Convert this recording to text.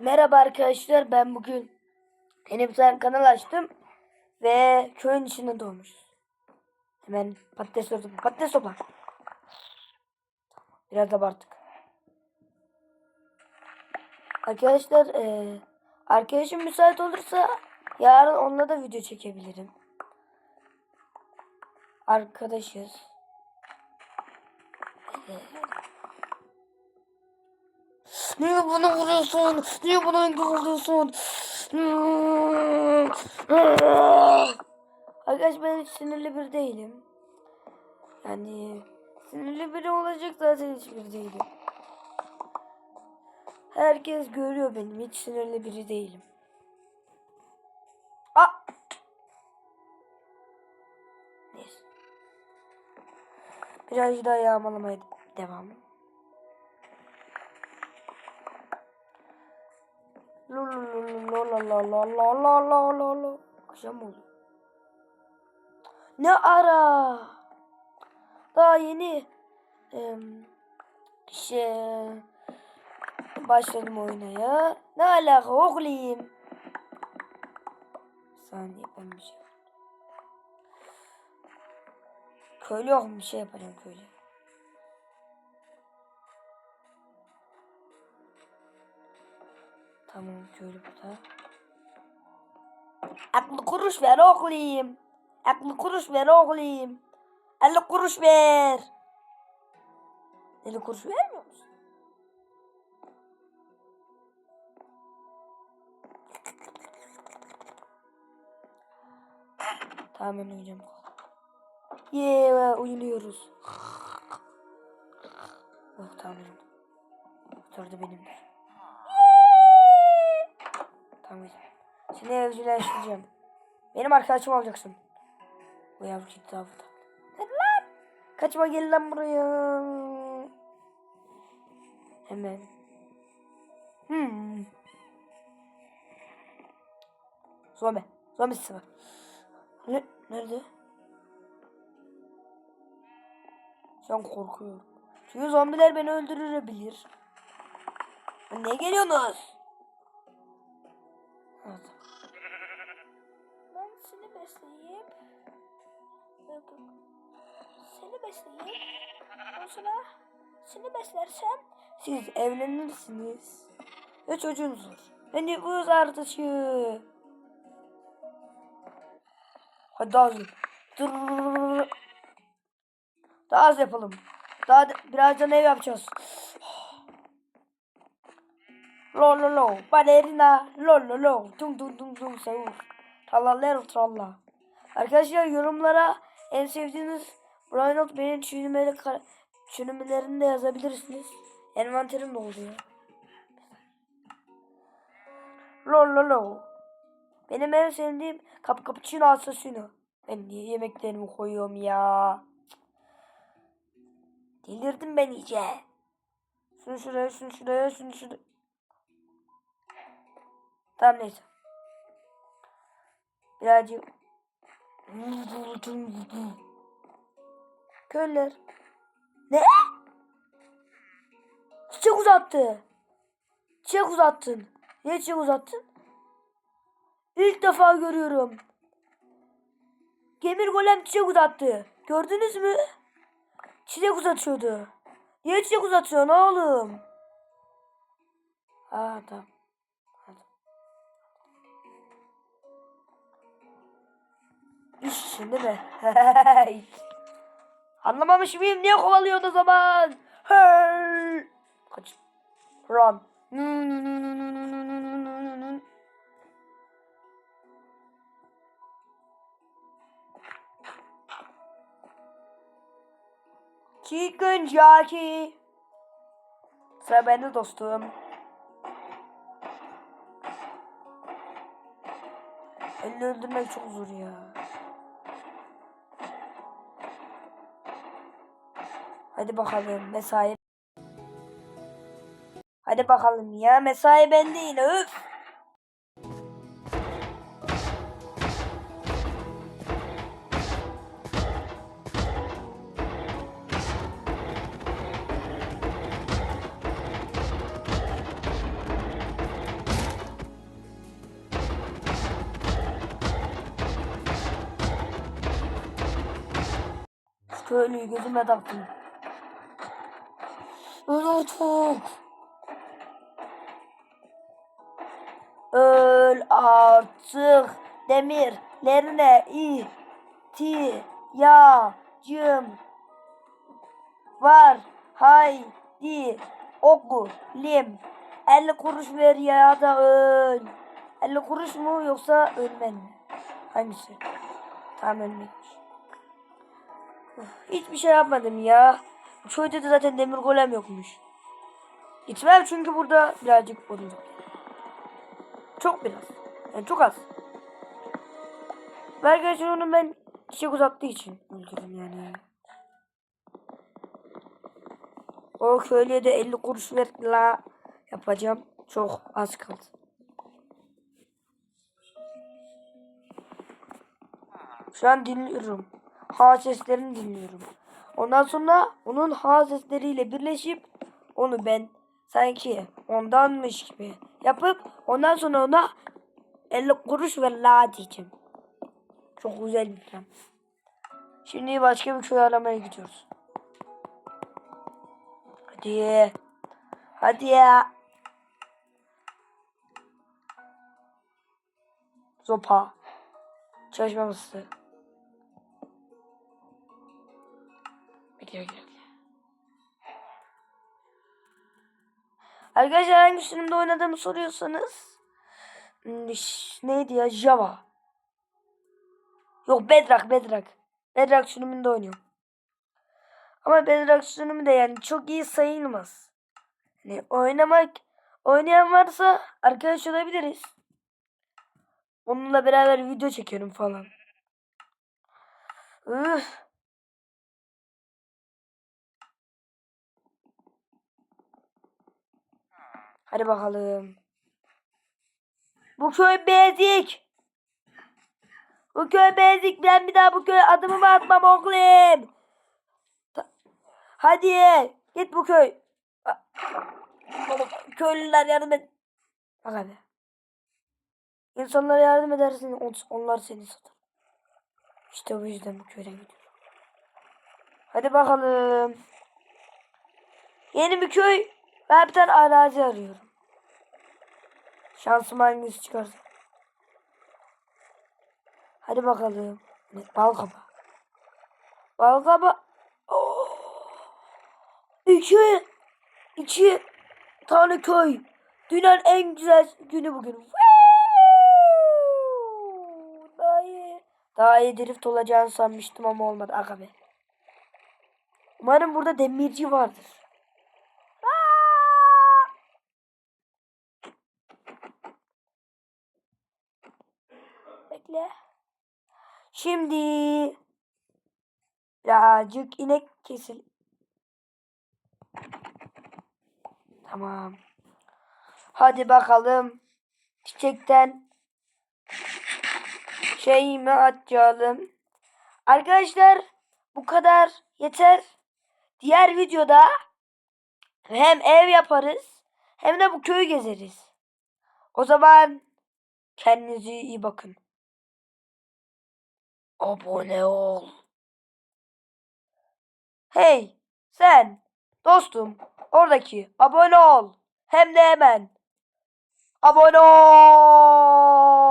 Merhaba arkadaşlar ben bugün yeni bir tane kanal açtım ve köyün içinde doğmuşuz. Hemen patates topla. Patates topla. Biraz abarttık. Arkadaşlar eee arkadaşım müsait olursa yarın onunla da video çekebilirim. Arkadaşız. Niye bana vuruyorsun? Niye bana engel oluyorsun? Arkadaş ben hiç sinirli bir değilim. Yani sinirli biri olacak zaten hiçbir değilim. Herkes görüyor benim hiç sinirli biri değilim. Aa! Neyse. Birazcık daha yağmalamaya devam. la la la la la la la. Akşam oldu. Ne ara? Daha yeni e, şey başladım oyuna ya. Ne alaka oğlum? Saniye ben bir şey Köylü yok mu? Bir şey yapacağım köylü. Tamam köylü burada. Aklı kuruş ver oğlum. Aklı kuruş ver oğlum. 50 kuruş ver. 50 kuruş vermiyor musun? Tamam ben uyuyacağım. Yeah, uyunuyoruz. Oh tamam. Da benimdir. Tamam. Seni evcilleştireceğim. Benim arkadaşım olacaksın. Bu yavru gitti avda. Lan. Kaçma gel lan buraya. Hemen. Hmm. Zombi. Zombisi var. Ne? Nerede? An korkuyorum. Çünkü zombiler beni öldürebilir. Ne geliyorsunuz? Evet. Besleyeyim. Ve Seni. Ondan sonra seni beslersem Siz evlenirsiniz. Ve çocuğunuz olur. Ve nüfus artışı. Hadi daha hızlı. Daha az yapalım. Daha da- birazdan ev yapacağız. Lo lo lo. Balerina. Lo lo lo. Tung tung tung tung savur. Trallallero tralla. Arkadaşlar yorumlara en sevdiğiniz Brainot benim çürümeli çürümelerini de yazabilirsiniz. Envanterim doldu ya. Lo lo lo. Benim en sevdiğim kap cappuccino assassino. Ben niye yemeklerimi koyuyorum ya? Delirdim ben iyice. Şunu şuraya, şunu şuraya, şunu şuraya. Tamam neyse. Birazcık. Köylüler. Ne? Çiçek uzattı. Çiçek uzattın. Niye çiçek uzattın? İlk defa görüyorum. Gemir golem çiçek uzattı. Gördünüz mü? Çiçek uzatıyordu. Niye çiçek uzatıyorsun oğlum? Aa tamam. İşin değil mi? Anlamamış mıyım? Niye kovalıyorsun o zaman? Hey! Kaç. Run. Chicken jockey. Sıra bende dostum. Elini öldürmek çok zor ya. Hadi bakalım mesai. Hadi bakalım ya mesai bende yine öf. Şöyle gözüme taktım. Unuttuk. Öl artık demirlerine ihtiyacım var. Haydi oku lim. 50 kuruş ver ya da öl. 50 kuruş mu yoksa ölmen mi? Hangisi? Tamam ölmekmiş. Hiçbir şey yapmadım ya. Köyde de zaten demir golem yokmuş. Gitmem çünkü burada birazcık odun. Çok biraz. Yani çok az. Arkadaşlar onu ben çiçek uzattığı için öldürdüm yani. O köylüye de 50 kuruş ver yapacağım. Çok az kaldı. Şu an dinliyorum. Ha seslerini dinliyorum. Ondan sonra onun ha sesleriyle birleşip onu ben sanki ondanmış gibi yapıp ondan sonra ona 50 kuruş ver la diyeceğim. Çok güzel bir plan. Şimdi başka bir köy aramaya gidiyoruz. Hadi. Hadi ya. Zopa. Çalışma bekle bekle. Arkadaşlar hangi sürümde oynadığımı soruyorsanız hmm, neydi ya Java. Yok Bedrock Bedrock. Bedrock sürümünde oynuyorum. Ama Bedrock sürümü de yani çok iyi sayılmaz. Hani oynamak oynayan varsa arkadaş olabiliriz. Onunla beraber video çekiyorum falan. Üf. Hadi bakalım. Bu köy bezik. Bu köy bezik. Ben bir daha bu köye adımımı atmam oğlum. Hadi git bu köy. Köylüler yardım et. Bak abi. İnsanlara yardım edersin. on- Onlar seni satar. İşte bu yüzden bu köyden gidiyorum. Hadi bakalım. Yeni bir köy. Ben bir tane arazi arıyorum. Şansım hangisi çıkarsa. Hadi bakalım. Ne? Bal kabağı. Bal kabağı. Oh. İki. iki tane köy. Dünyanın en güzel günü bugün. Daha iyi. Daha iyi drift olacağını sanmıştım ama olmadı. Aga be. Umarım burada demirci vardır. Aa! Bekle. Şimdi birazcık inek kesil. Tamam. Hadi bakalım. Çiçekten şeyimi açalım. Arkadaşlar bu kadar yeter. Diğer videoda hem ev yaparız hem de bu köyü gezeriz. O zaman kendinize iyi bakın. Abone ol. Hey sen dostum oradaki abone ol. Hem de hemen. Abone ol.